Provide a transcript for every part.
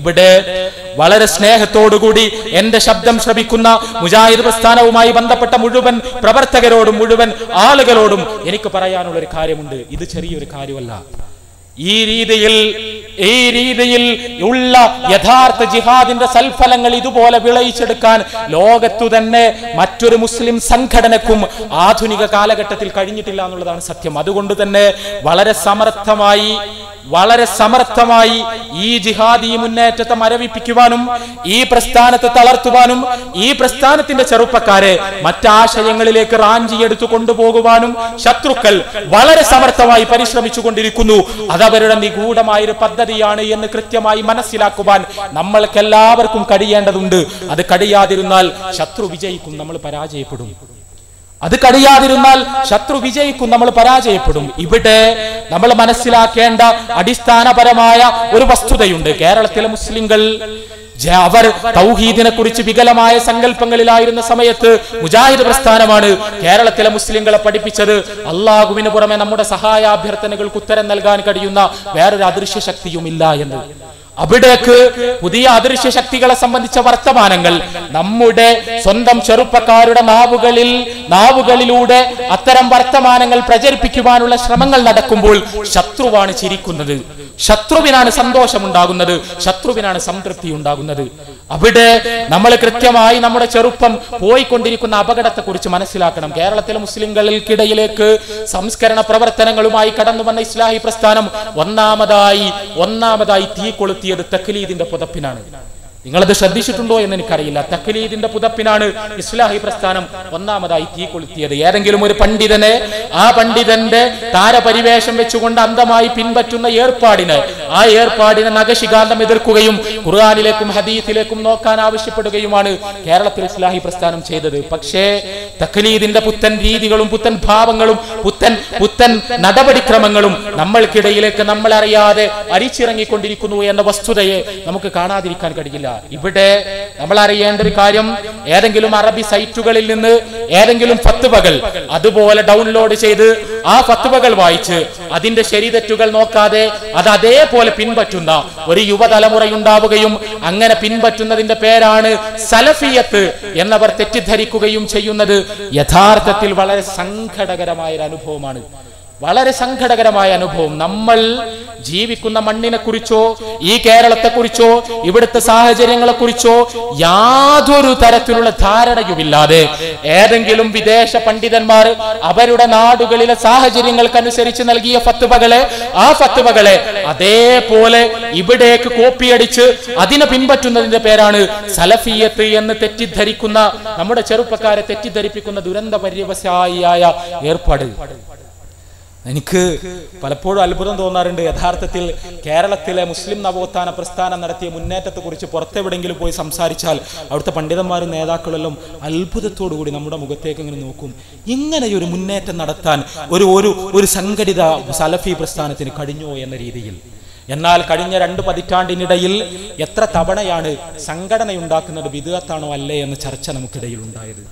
ഇവിടെ വളരെ സ്നേഹത്തോടുകൂടി എന്റെ ശബ്ദം ശ്രവിക്കുന്ന മുജാഹിദ് പ്രസ്ഥാനവുമായി ബന്ധപ്പെട്ട മുഴുവൻ പ്രവർത്തകരോടും മുഴുവൻ ആളുകളോടും എനിക്ക് പറയാനുള്ള ഒരു കാര്യമുണ്ട്. ഇത് ചെറിയൊരു കാര്യമല്ല. ഈ രീതിയിൽ ഈ രീതിയിൽ ഉള്ള യഥാർത്ഥ ജിഹാദിന്റെ സൽഫലങ്ങൾ ഇതുപോലെ വിളയിച്ചെടുക്കാൻ ലോകത്തു തന്നെ മറ്റൊരു മുസ്ലിം സംഘടനക്കും ആധുനിക കാലഘട്ടത്തിൽ കഴിഞ്ഞിട്ടില്ല എന്നുള്ളതാണ് സത്യം. അതുകൊണ്ട് തന്നെ വളരെ സമർത്ഥമായി വളരെ സമർത്ഥമായി ഈ ജിഹാദി മുന്നേറ്റത്തെ മരവിപ്പിക്കുവാനും ഈ പ്രസ്ഥാനത്തെ തളർത്തുവാനും ഈ പ്രസ്ഥാനത്തിന്റെ ചെറുപ്പക്കാരെ മറ്റാശയങ്ങളിലേക്ക് റാഞ്ചിയെടുത്തു കൊണ്ടുപോകുവാനും ശത്രുക്കൾ വളരെ സമർത്ഥമായി പരിശ്രമിച്ചു കൊണ്ടിരിക്കുന്നു അത് അവരുടെ നിഗൂഢമായ ഒരു പദ്ധതിയാണ് എന്ന് കൃത്യമായി മനസ്സിലാക്കുവാൻ നമ്മൾക്കെല്ലാവർക്കും കഴിയേണ്ടതുണ്ട്. അത് കഴിയാതിരുന്നാൽ ശത്രു വിജയിക്കും നമ്മൾ പരാജയപ്പെടും. അത് കഴിയാതിരുന്നാൽ ശത്രു വിജയിക്കും നമ്മൾ പരാജയപ്പെടും. ഇവിടെ നമ്മൾ മനസ്സിലാക്കേണ്ട അടിസ്ഥാനപരമായ ഒരു വസ്തുതയുണ്ട്. കേരളത്തിലെ മുസ്ലിങ്ങൾ അവർ തൗഹീദിനെ കുറിച്ച് വികലമായ സങ്കല്പങ്ങളിലായിരുന്ന സമയത്ത് മുജാഹിദ് പ്രസ്ഥാനമാണ് കേരളത്തിലെ മുസ്ലിങ്ങളെ പഠിപ്പിച്ചത്. അള്ളാഹുവിന് പുറമെ നമ്മുടെ സഹായാഭ്യർത്ഥനകൾക്ക് ഉത്തരം നൽകാൻ കഴിയുന്ന വേറൊരു അദൃശ്യ ശക്തിയുമില്ല എന്ന്. അവിടേക്ക് പുതിയ അദൃശ്യ ശക്തികളെ സംബന്ധിച്ച വർത്തമാനങ്ങൾ. നമ്മുടെ സ്വന്തം ചെറുപ്പക്കാരുടെ നാവുകളിൽ നാവുകളിലൂടെ അത്തരം വർത്തമാനങ്ങൾ പ്രചരിപ്പിക്കുവാനുള്ള ശ്രമങ്ങൾ നടക്കുമ്പോൾ ശത്രുവാണ് ചിരിക്കുന്നത്. ശത്രുവിനാണ് സന്തോഷമുണ്ടാകുന്നത് ശത്രുവിനാണ് സംതൃപ്തി ഉണ്ടാകുന്നത്. അവിടെ നമ്മൾ കൃത്യമായി നമ്മുടെ ചെറുപ്പം പോയിക്കൊണ്ടിരിക്കുന്ന അപകടത്തെ കുറിച്ച് മനസ്സിലാക്കണം. കേരളത്തിലെ മുസ്ലിങ്ങൾക്കിടയിലേക്ക് സംസ്കരണ പ്രവർത്തനങ്ങളുമായി കടന്നു വന്ന ഇസ്ലാഹി പ്രസ്ഥാനം ഒന്നാമതായി ഒന്നാമതായി തീ കൊളുത്തിയത് തക്ലീദിന്റെ പുതപ്പിനാണ്. നിങ്ങളത് ശ്രദ്ധിച്ചിട്ടുണ്ടോ എന്ന് എനിക്കറിയില്ല. തക്ലീദിന്റെ പുതപ്പിനാണ് ഇസ്ലാഹി പ്രസ്ഥാനം ഒന്നാമതായി തീ കൊളുത്തിയത്. ഏതെങ്കിലും ഒരു പണ്ഡിതനെ ആ പണ്ഡിതന്റെ താരപരിവേഷം വെച്ചുകൊണ്ട് അന്ധമായി പിൻപറ്റുന്ന ഏർപ്പാടിന് ആ ഏർപ്പാടിനെ നഖശികാന്തം എതിർക്കുകയും ഖുർആാനിലേക്കും ഹദീസിലേക്കും നോക്കാൻ ആവശ്യപ്പെടുകയുമാണ് കേരളത്തിൽ ഇസ്ലാഹി പ്രസ്ഥാനം ചെയ്തത്. പക്ഷേ തക്ലീദിന്റെ പുത്തൻ രീതികളും പുത്തൻ ഭാവങ്ങളും പുത്തൻ പുത്തൻ നടപടിക്രമങ്ങളും നമ്മൾക്കിടയിലേക്ക് നമ്മൾ അറിയാതെ അരിച്ചിറങ്ങിക്കൊണ്ടിരിക്കുന്നു എന്ന വസ്തുതയെ നമുക്ക് കാണാതിരിക്കാൻ കഴിയില്ല. ഇവിടെ നമ്മൾ അറിയേണ്ട ഒരു കാര്യം ഏതെങ്കിലും അറബി സൈറ്റുകളിൽ നിന്ന് ഏതെങ്കിലും ഫത്തുവകൾ അതുപോലെ ഡൗൺലോഡ് ചെയ്ത് ആ ഫത്തുവകൾ വായിച്ച് അതിന്റെ ശരിതെറ്റുകൾ നോക്കാതെ അത് അതേപോലെ പിൻപറ്റുന്ന ഒരു യുവതലമുറയുണ്ടാവുകയും അങ്ങനെ പിൻപറ്റുന്നതിന്റെ പേരാണ് സലഫിയത്ത് എന്നവർ തെറ്റിദ്ധരിക്കുകയും ചെയ്യുന്നത്. യഥാർത്ഥത്തിൽ വളരെ സങ്കടകരമായ ഒരു അനുഭവമാണ് വളരെ സങ്കടകരമായ അനുഭവം നമ്മൾ ജീവിക്കുന്ന മണ്ണിനെ കുറിച്ചോ ഈ കേരളത്തെ കുറിച്ചോ ഇവിടുത്തെ സാഹചര്യങ്ങളെ കുറിച്ചോ യാതൊരു തരത്തിലുള്ള ധാരണയുമില്ലാതെ ഏതെങ്കിലും വിദേശ പണ്ഡിതന്മാർ അവരുടെ നാടുകളിലെ സാഹചര്യങ്ങൾക്കനുസരിച്ച് നൽകിയ ഫത്തുവകളെ ആ ഫത്തുവകളെ അതേപോലെ ഇവിടേക്ക് കോപ്പിയടിച്ച് അതിനെ പിൻപറ്റുന്നതിന്റെ പേരാണ് സലഫിയത്ത് എന്ന് തെറ്റിദ്ധരിക്കുന്ന നമ്മുടെ ചെറുപ്പക്കാരെ തെറ്റിദ്ധരിപ്പിക്കുന്ന ദുരന്ത പര്യവസായിയായ ഏർപ്പാട്. എനിക്ക് പലപ്പോഴും അത്ഭുതം തോന്നാറുണ്ട്. യഥാർത്ഥത്തിൽ കേരളത്തിലെ മുസ്ലിം നവോത്ഥാന പ്രസ്ഥാനം നടത്തിയ മുന്നേറ്റത്തെക്കുറിച്ച് പുറത്തെവിടെങ്കിലും പോയി സംസാരിച്ചാൽ അവിടുത്തെ പണ്ഡിതന്മാരും നേതാക്കളെല്ലാം അത്ഭുതത്തോടു കൂടി നമ്മുടെ മുഖത്തേക്ക് ഇങ്ങനെ നോക്കും. ഇങ്ങനെ ഒരു മുന്നേറ്റം നടത്താൻ ഒരു ഒരു ഒരു സംഘടിത സലഫി പ്രസ്ഥാനത്തിന് കഴിഞ്ഞോ എന്ന രീതിയിൽ. എന്നാൽ കഴിഞ്ഞ രണ്ട് പതിറ്റാണ്ടിനിടയിൽ എത്ര തവണയാണ് സംഘടനയുണ്ടാക്കുന്നത് വിധേയത്താണോ അല്ലേ എന്ന ചർച്ച നമുക്കിടയിൽ ഉണ്ടായത്.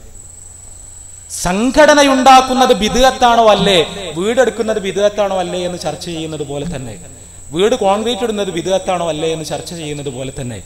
സംഘടനയുണ്ടാക്കുന്നത് ബിദുഗത്താണോ അല്ലേ? വീടെടുക്കുന്നത് ബിദുഗത്താണോ അല്ലേ എന്ന് ചർച്ച ചെയ്യുന്നത് പോലെ തന്നെ. വീട് കോൺക്രീറ്റ് ഇടുന്നത് ബിദുഅത്താണോ അല്ലേ എന്ന് ചർച്ച ചെയ്യുന്നത് പോലെ തന്നെ.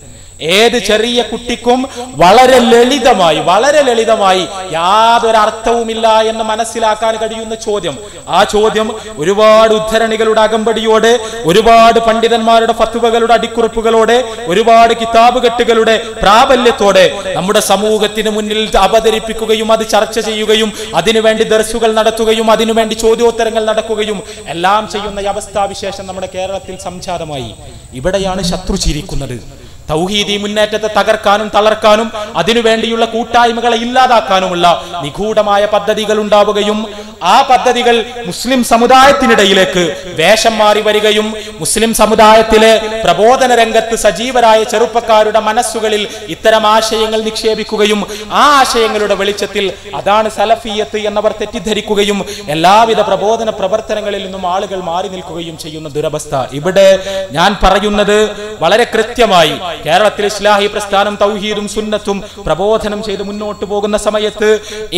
ഏത് ചെറിയ കുട്ടിക്കും വളരെ ലളിതമായി വളരെ ലളിതമായി യാതൊരു അർത്ഥവുമില്ല എന്ന് മനസ്സിലാക്കാൻ കഴിയുന്ന ചോദ്യം. ആ ചോദ്യം ഒരുപാട് ഉദ്ധരണികളുടെ അകമ്പടിയോടെ ഒരുപാട് പണ്ഡിതന്മാരുടെ ഫത്തുവകളുടെ അടിക്കുറിപ്പുകളോടെ ഒരുപാട് കിതാബ് കെട്ടുകളുടെ പ്രാബല്യത്തോടെ നമ്മുടെ സമൂഹത്തിന് മുന്നിൽ അവതരിപ്പിക്കുകയും അത് ചർച്ച ചെയ്യുകയും അതിനുവേണ്ടി ദർസുകൾ നടത്തുകയും അതിനുവേണ്ടി ചോദ്യോത്തരങ്ങൾ നടക്കുകയും എല്ലാം ചെയ്യുന്ന അവസ്ഥാവിശേഷം നമ്മുടെ കേരളത്തിൽ സംജാതമായി ഇവിടെയാണ് ശത്രു ചിരിക്കുന്നത്. തൗഹീദി മുന്നേറ്റത്തെ തകർക്കാനും തളർക്കാനും അതിനുവേണ്ടിയുള്ള കൂട്ടായ്മകളെ ഇല്ലാതാക്കാനുമുള്ള നിഗൂഢമായ പദ്ധതികൾ ഉണ്ടാവുകയും ആ പദ്ധതികൾ മുസ്ലിം സമുദായത്തിനിടയിലേക്ക് വേഷം മാറി വരികയും മുസ്ലിം സമുദായത്തിലെ പ്രബോധന രംഗത്ത് സജീവരായ ചെറുപ്പക്കാരുടെ മനസ്സുകളിൽ ഇത്തരം ആശയങ്ങൾ നിക്ഷേപിക്കുകയും ആ ആശയങ്ങളുടെ വെളിച്ചത്തിൽ അതാണ് സലഫിയത്ത് എന്നവർ തെറ്റിദ്ധരിക്കുകയും എല്ലാവിധ പ്രബോധന പ്രവർത്തനങ്ങളിൽ നിന്നും ആളുകൾ മാറി നിൽക്കുകയും ചെയ്യുന്ന ദുരവസ്ഥ. ഇവിടെ ഞാൻ പറയുന്നത് വളരെ കൃത്യമായി കേരളത്തിൽ ഇസ്ലാഹി പ്രസ്ഥാനം തൗഹീദും സുന്നത്തും പ്രബോധനം ചെയ്ത് മുന്നോട്ട് പോകുന്ന സമയത്ത്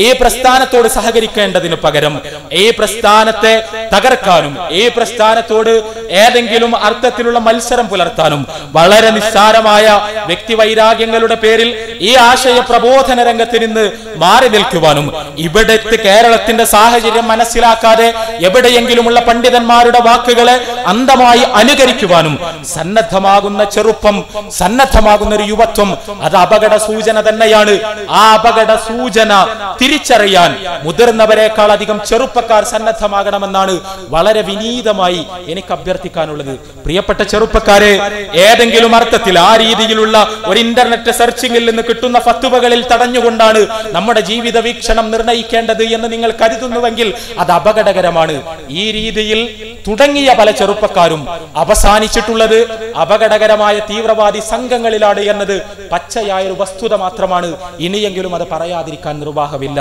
ഈ പ്രസ്ഥാനത്തോട് സഹകരിക്കേണ്ടതിന് പകരം ഈ പ്രസ്ഥാനത്തെ തകർക്കാനും ഈ പ്രസ്ഥാനത്തോട് ഏതെങ്കിലും അർത്ഥത്തിലുള്ള മത്സരം പുലർത്താനും വളരെ നിസ്സാരമായ വ്യക്തിവൈരാഗ്യങ്ങളുടെ പേരിൽ ഈ ആശയ പ്രബോധന രംഗത്ത് നിന്ന് മാറി നിൽക്കുവാനും ഇവിടുത്തെ കേരളത്തിന്റെ സാഹചര്യം മനസ്സിലാക്കാതെ എവിടെയെങ്കിലുമുള്ള പണ്ഡിതന്മാരുടെ വാക്കുകളെ അന്ധമായി അനുകരിക്കുവാനും സന്നദ്ധമാകുന്ന ചെറുപ്പം സന്നദ്ധമാകുന്ന ഒരു യുവത്വം അത് അപകട സൂചന തന്നെയാണ്. ആ അപകട സൂചന തിരിച്ചറിയാൻ മുതിർന്നവരെക്കാൾ അധികം ചെറുപ്പക്കാർ സന്നദ്ധമാകണമെന്നാണ് വളരെ വിനീതമായി എനിക്ക് അഭ്യർത്ഥിക്കാനുള്ളത് പ്രിയപ്പെട്ട ചെറുപ്പക്കാരെ ഏതെങ്കിലും അർത്ഥത്തിൽ ആ രീതിയിലുള്ള ഒരു ഇന്റർനെറ്റ് സെർച്ചിങ്ങിൽ നിന്ന് കിട്ടുന്ന ഫത്തുവകളിൽ തടഞ്ഞുകൊണ്ടാണ് നമ്മുടെ ജീവിത വീക്ഷണം നിർണയിക്കേണ്ടത് എന്ന് നിങ്ങൾ കരുതുന്നുവെങ്കിൽ അത് അപകടകരമാണ്. ഈ രീതിയിൽ തുടങ്ങിയ പല ചെറുപ്പക്കാരും അവസാനിച്ചിട്ടുള്ളത് അപകടകരമായ തീവ്രവാദി സംഘങ്ങളിലാണ് എന്നത് പച്ചയായ ഒരു വസ്തുത മാത്രമാണ്. ഇനിയെങ്കിലും അത് പറയാതിരിക്കാൻ നിർവാഹമില്ല.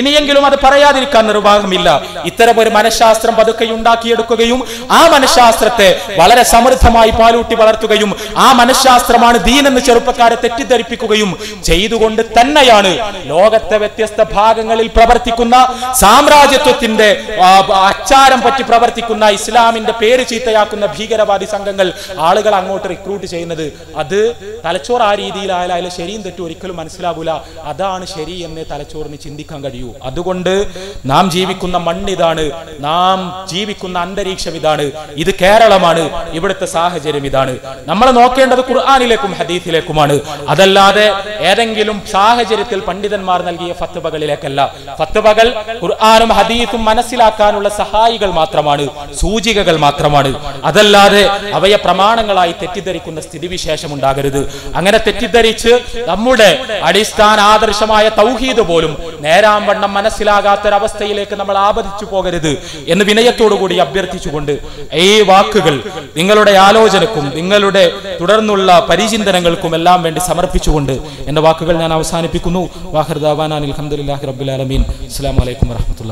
ഇനിയെങ്കിലും അത് പറയാതിരിക്കാൻ നിർവാഹമില്ല. ഇത്തരം ഒരു മനഃശാസ്ത്രം പതുക്കെ ഉണ്ടാക്കിയെടുക്കുകയും ആ മനഃശാസ്ത്രത്തെ വളരെ സമൃദ്ധമായി പാലൂട്ടി വളർത്തുകയും ആ മനഃശാസ്ത്രമാണ് ദീൻ എന്ന് ചെറുപ്പക്കാരെ തെറ്റിദ്ധരിപ്പിക്കുകയും ചെയ്തുകൊണ്ട് തന്നെയാണ് ലോകത്തെ വ്യത്യസ്ത ഭാഗങ്ങളിൽ പ്രവർത്തിക്കുന്ന സാമ്രാജ്യത്വത്തിന്റെ അച്ചാരം പറ്റി പ്രവർത്തിക്കുന്ന ഇസ്ലാമിന്റെ പേര് ചീത്തയാക്കുന്ന ഭീകരവാദി സംഘങ്ങൾ ആളുകൾ അങ്ങോട്ട് റിക്രൂട്ട് ചെയ്യുന്നത്. അത് തലച്ചോർ ആ രീതിയിലായാലും ശരിയും തെറ്റും ഒരിക്കലും മനസ്സിലാകൂല. അതാണ് ശരി എന്ന് തലച്ചോറിന് ചിന്തിക്കാൻ കഴിയൂ. അതുകൊണ്ട് നാം ജീവിക്കുന്ന മണ്ണിതാണ് നാം ജീവിക്കുന്ന അന്തരീക്ഷം ഇതാണ്. ഇത് കേരളമാണ്. ഇവിടുത്തെ സാഹചര്യം ഇതാണ്. നമ്മൾ നോക്കേണ്ടത് ഖുർആാനിലേക്കും ഹദീസിലേക്കുമാണ്. അതല്ലാതെ ഏതെങ്കിലും സാഹചര്യത്തിൽ പണ്ഡിതന്മാർ നൽകിയ ഫത്തുബകളിലേക്കല്ല ഫത്തുബകൾ ഖുർആാനും ഹദീസും മനസ്സിലാക്കാനുള്ള സഹായികൾ മാത്രമാണ് സൂചികകൾ മാത്രമാണ്. അതല്ലാതെ അവയെ പ്രമാണങ്ങളായി തെറ്റിദ്ധരിക്കുന്ന സ്ഥിതിവിശേഷം ഉണ്ടാകരുത്. അങ്ങനെ തെറ്റിദ്ധരിച്ച് നമ്മുടെ അടിസ്ഥാന ആദർശമായ തൗഹീദ് പോലും നേരാംവണ്ണം മനസ്സിലാകാത്തൊരവസ്ഥയിലേക്ക് നമ്മൾ ആപതിച്ചു പോകരുത് എന്ന് വിനയത്തോടുകൂടി അഭ്യർത്ഥിച്ചുകൊണ്ട് ഈ വാക്കുകൾ നിങ്ങളുടെ ആലോചനക്കും നിങ്ങളുടെ തുടർന്നുള്ള പരിചിന്തനങ്ങൾക്കും എല്ലാം വേണ്ടി സമർപ്പിച്ചുകൊണ്ട് എന്റെ വാക്കുകൾ ഞാൻ അവസാനിപ്പിക്കുന്നു. വാഹർദാവാൻ അലഹമുല്ലാഹി റബ്ബുലാലമീൻ അസ്സാം വലൈക്കും വറഹമത്തുള്ള